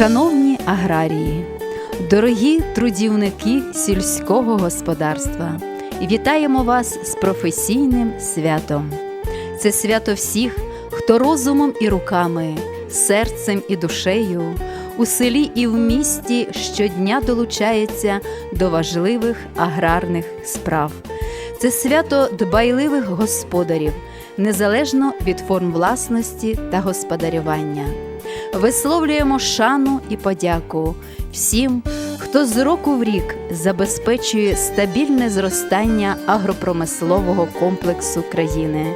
Шановні аграрії, дорогі трудівники сільського господарства, вітаємо вас з професійним святом. Це свято всіх, хто розумом і руками, серцем і душею у селі і в місті щодня долучається до важливих аграрних справ. Це свято дбайливих господарів, незалежно від форм власності та господарювання. Висловлюємо шану і подяку всім, хто з року в рік забезпечує стабільне зростання агропромислового комплексу країни,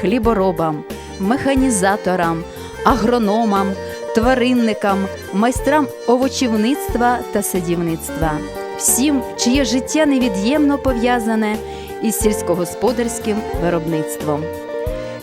хліборобам, механізаторам, агрономам, тваринникам, майстрам овочівництва та садівництва, всім, чиє життя невід'ємно пов'язане із сільськогосподарським виробництвом.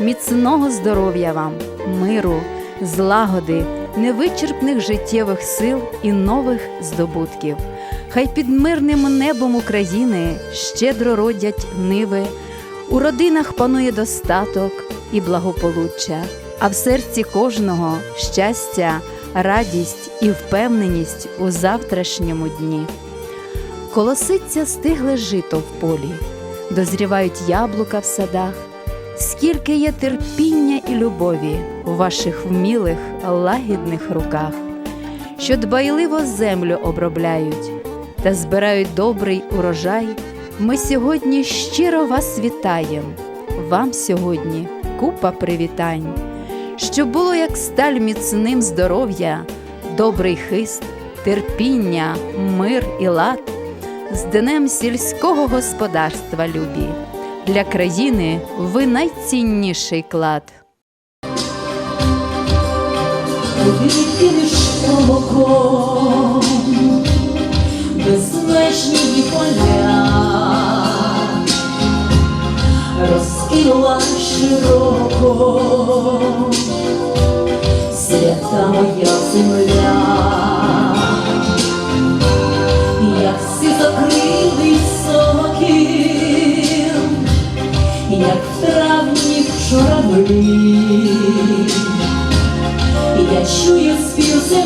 Міцного здоров'я вам, миру, злагоди, невичерпних життєвих сил і нових здобутків. Хай під мирним небом України щедро родять ниви, у родинах панує достаток і благополуччя, а в серці кожного щастя, радість і впевненість у завтрашньому дні. Колоситься стигле жито в полі, дозрівають яблука в садах. Скільки є терпіння і любові у ваших вмілих, лагідних руках, що дбайливо землю обробляють та збирають добрий урожай, ми сьогодні щиро вас вітаємо. Вам сьогодні купа привітань, щоб було як сталь міцним здоров'я, добрий хист, терпіння, мир і лад з днем сільського господарства любі. Для країни ви найцінніший клад. Повірити молоком, безмежні поля, розкинула широко, свята моя земля,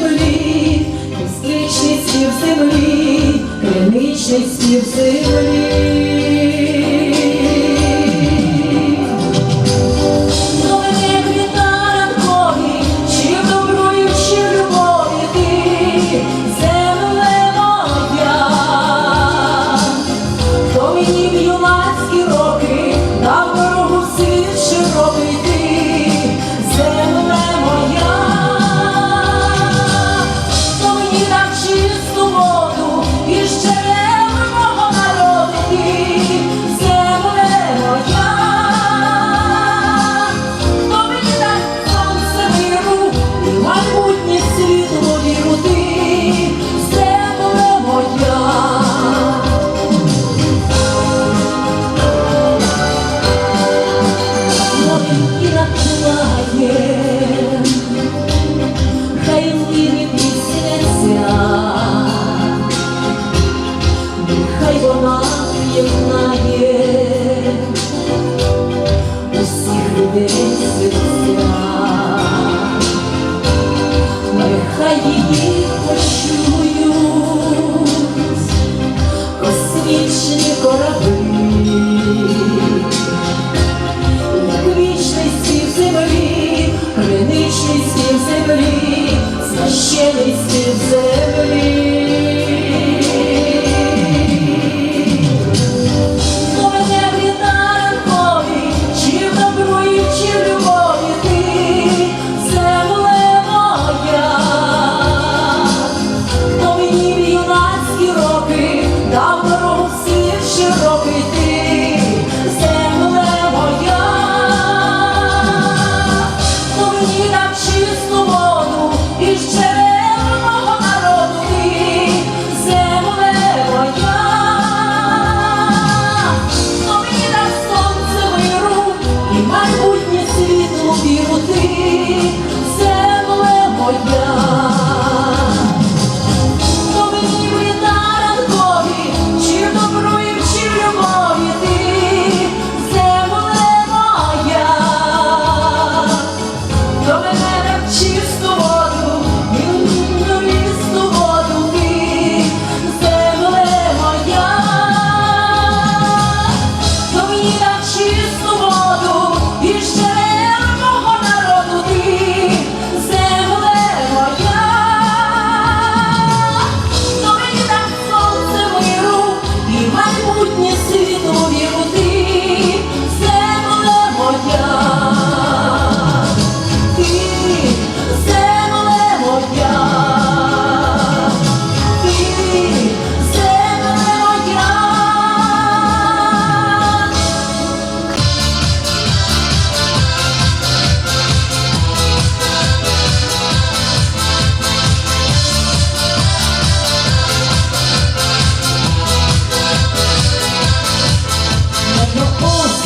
землі, Костричний спів землі, криничний спів землі.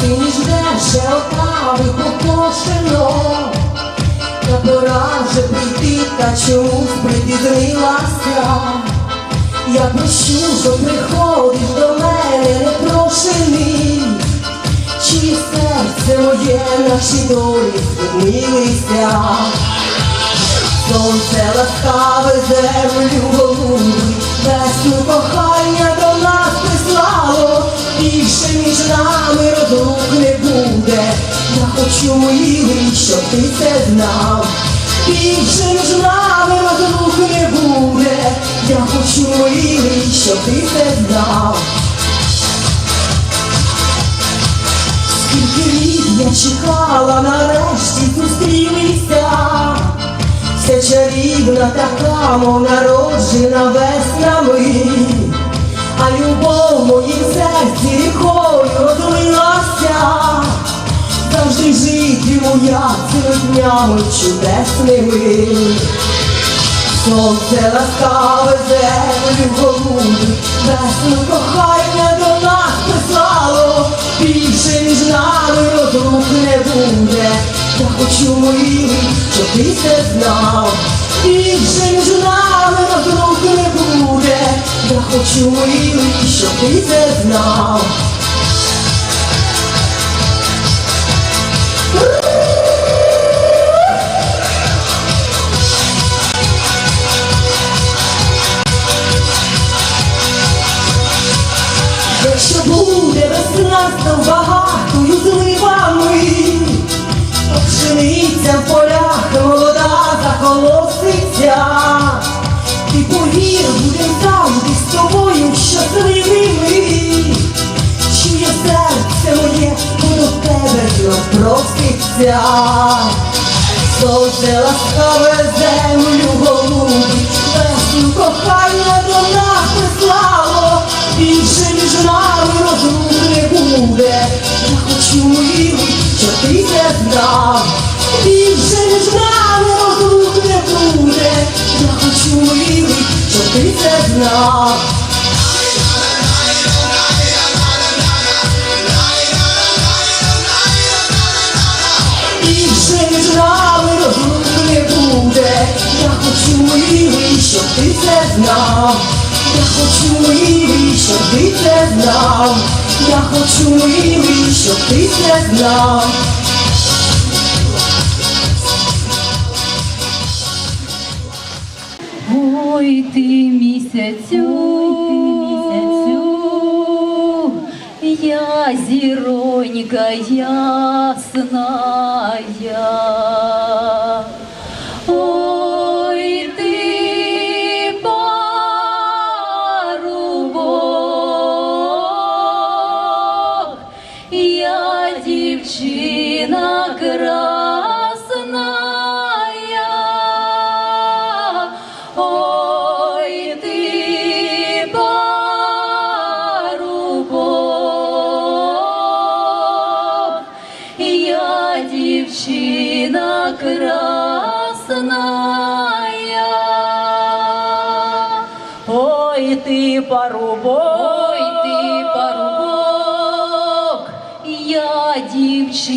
Жде ще отави покошено. Та пора вже прийти, та чомусь припізнилася. Я прощу, що приходиш до мене непрошений, Чиє серце моє наші долі змінилися. Сонце ласкаве землю голубий, весну кохання до нас прислало, більше між нами розлук не буде. Я хочу милий, щоб ти це знав. Більше між нами розлук не буде. Я хочу милий, щоб ти це знав. Скільки літ я чекала, нарешті зустрілися. Все чарівна така, мов народжена веснами, а любов в моїм серці рікою розлилася, завжди житиму я цими днями чудесними. Сонце ласкаве землю голубі, весну кохання до нас прислало, більше між нами розлук не буде. Я хочу милий, щоб ти це знав, більше між нами. Хочу милий, ти це знав. Якщо буде весна з багатою зливами, пшениця в полях молода заколоситься, тобою щасливими, чує серце моє, воно в тебе проситься. Сонце ласкаве землю голубі, весну кохання до нас прислало, більше між нами розлук не буде. Я хочу милий, щоб ти це знав, більше між нами розлук не буде. Я хочу милий, щоб ти це знав. Щоб ти це знав. Я хочу милий, щоб ти це знав. Я хочу милий, щоб ти це знав. Місяцю, я зіронька ясная.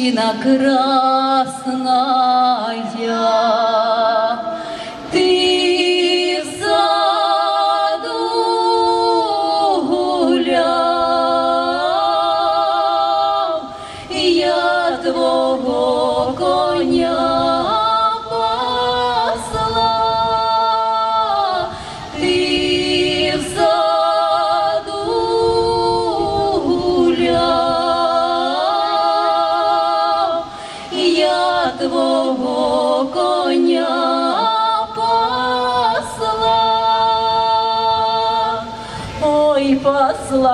Дівчина красная.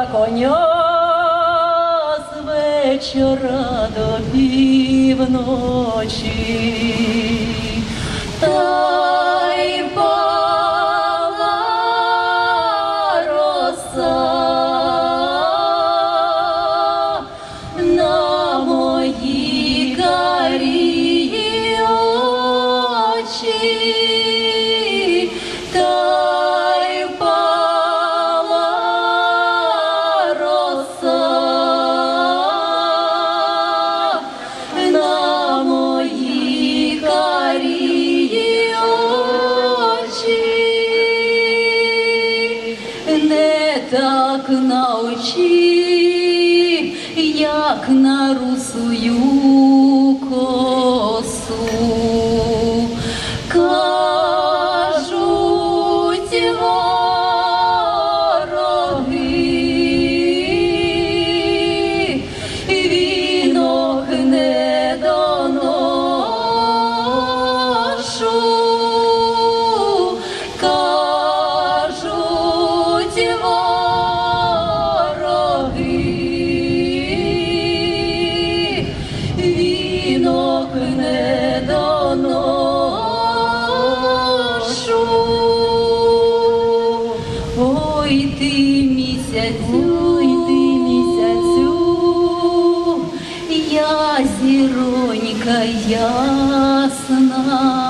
Коня з вечора до півночі. Та Oh.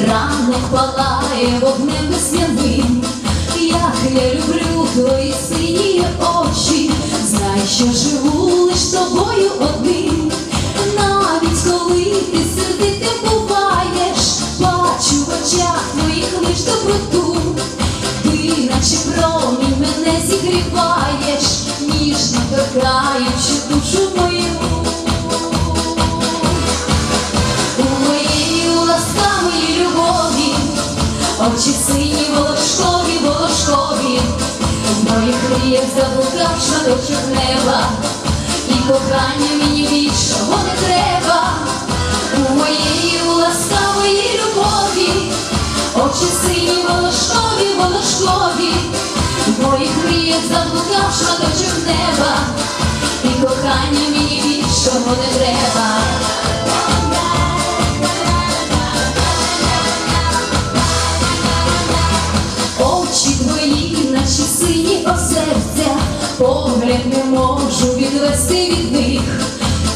ранок палає вогнем безм'яним, як я люблю твої сині очі, знай, що живу лиш тобою одним, навіть коли ти сердити буваєш, бачу в очах твоїх лиш доброту, ти наче промінь мене зігріваєш, ніжно торкаючи душу мою. очі сині волошкові, волошкові, в моїх мріях заблукав шматочок неба, і кохання мені більшого не треба, у моєї у ласкавої любові, очі сині волошкові, волошкові, в моїх мріях заблукав шматочок неба, і кохання мені більшого не треба. сині серця, погляд не можу відвести від них,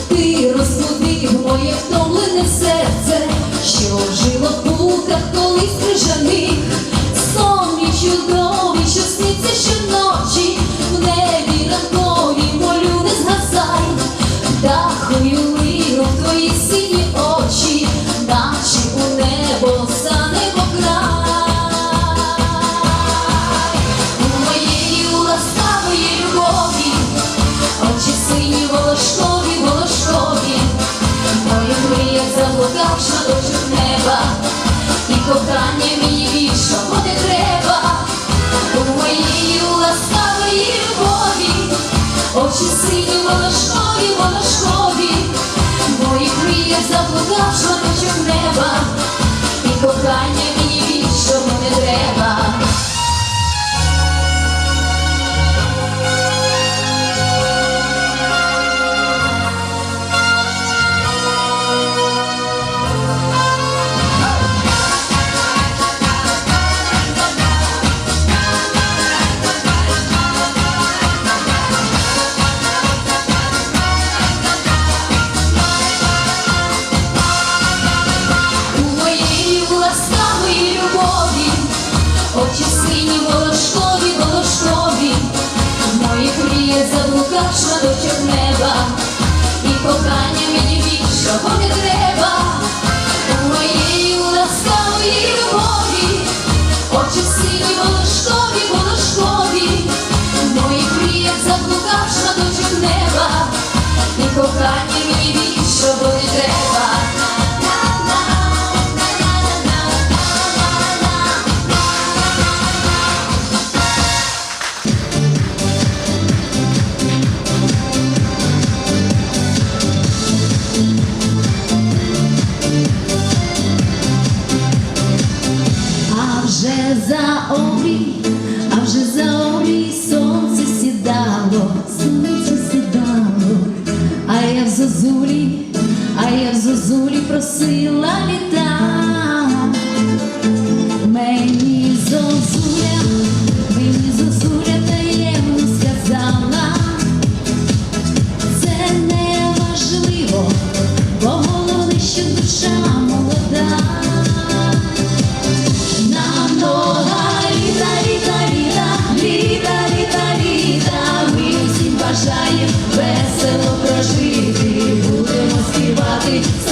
ти розбудив моє втомлене серце, що жило. кохання мій більше буде треба. У моїй ласкавої любові, очі сині волошкові, волошкові, моїх мріях заплутав шматочок неба, і кохання мені більше не треба. 本曲です。за обій, а вже за обій сонце сідало, сонце сідало, а я в зозулі, а я в зозулі просила. Please.